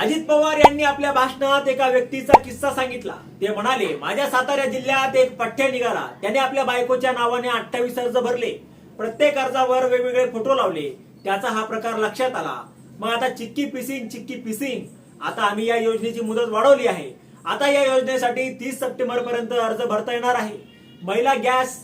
अजित पवार यांनी आपल्या भाषणात एका व्यक्तीचा किस्सा सांगितला. ते म्हणाले माझ्या सातारा जिल्ह्यात एक पठ्ठ्या निघाला. त्याने आपल्या बायकोच्या नावाने अठ्ठावीस अर्ज भरले. प्रत्येक अर्जावर वेगवेगळे फोटो लावले. त्याचा हा प्रकार लक्षात आला. मग आता चिक्की पिसिंग चिक्की पिसिंग आता आम्ही या योजनेची मुदत वाढवली आहे. आता या योजनेसाठी तीस सप्टेंबर पर्यंत अर्ज भरता येणार आहे. महिला गॅस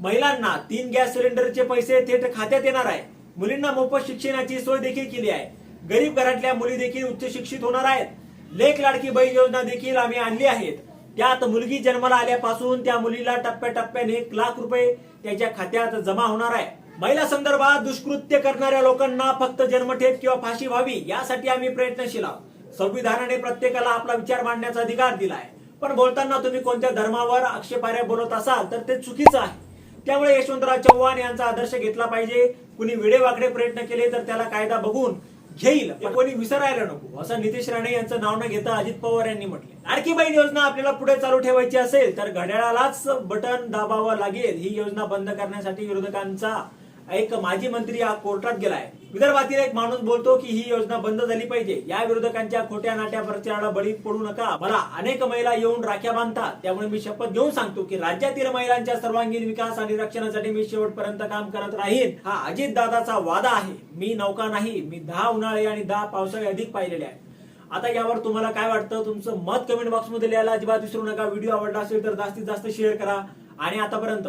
महिलांना तीन गॅस सिलेंडरचे पैसे थेट खात्यात येणार आहे. मुलींना मोफत शिक्षणाची सोय देखील केली आहे. गरीब घरातल्या मुली देखील उच्च शिक्षित होणार आहेत. लेख लाडकी बहीण योजना देखील आम्ही आणली आहेत. त्यात मुलगी जन्माला आल्यापासून त्या मुलीला टप्प्याटप्प्याने एक लाख रुपये त्याच्या खात्यात जमा होणार आहे. महिला संदर्भात दुष्कृत्य करणाऱ्या लोकांना फक्त जन्मठेप किंवा फाशी व्हावी यासाठी आम्ही प्रयत्नशील आहोत. संविधानाने प्रत्येकाला आपला विचार मांडण्याचा अधिकार दिलाय. पण बोलताना तुम्ही कोणत्या धर्मावर आक्षेपार्ह बोलत असाल तर ते चुकीचं आहे. त्यामुळे यशवंतराव चव्हाण यांचा आदर्श घेतला पाहिजे. कुणी वेडेवाकडे प्रयत्न केले तर त्याला कायदा बघून घेईल पण कोणी विसरायला नको. असं नितेश राणे यांचं नाव न घेता अजित पवार यांनी म्हटले. आणखीबाई योजना आपल्याला पुढे चालू ठेवायची असेल तर घड्याळालाच बटन दाबावं लागेल. ही योजना बंद करण्यासाठी विरोधकांचा एक माजी मंत्री हा कोर्टात गेलाय. विदर्भातील एक माणूस बोलतो की ही योजना बंद झाली पाहिजे. या विरोधकांच्या खोट्या नाट्या प्रचाराला बळी पडू नका. मला अनेक महिला येऊन राख्या बांधतात. त्यामुळे मी शपथ घेऊन सांगतो की राज्यातील महिलांच्या सर्वांगीण विकास आणि रक्षणासाठी मी शेवटपर्यंत काम करत राहीन. हा अजित दादाचा वादा आहे. मी नौका नाही. मी दहा उन्हाळे आणि दहा पावसाळे अधिक पाहिलेले आहे आता यावर तुम्हाला काय वाटतं? तुमचं मत कमेंट बॉक्समध्ये लिहायला अजिबात विसरू नका. व्हिडिओ आवडला असेल तर जास्तीत जास्त शेअर करा. आणि आतापर्यंत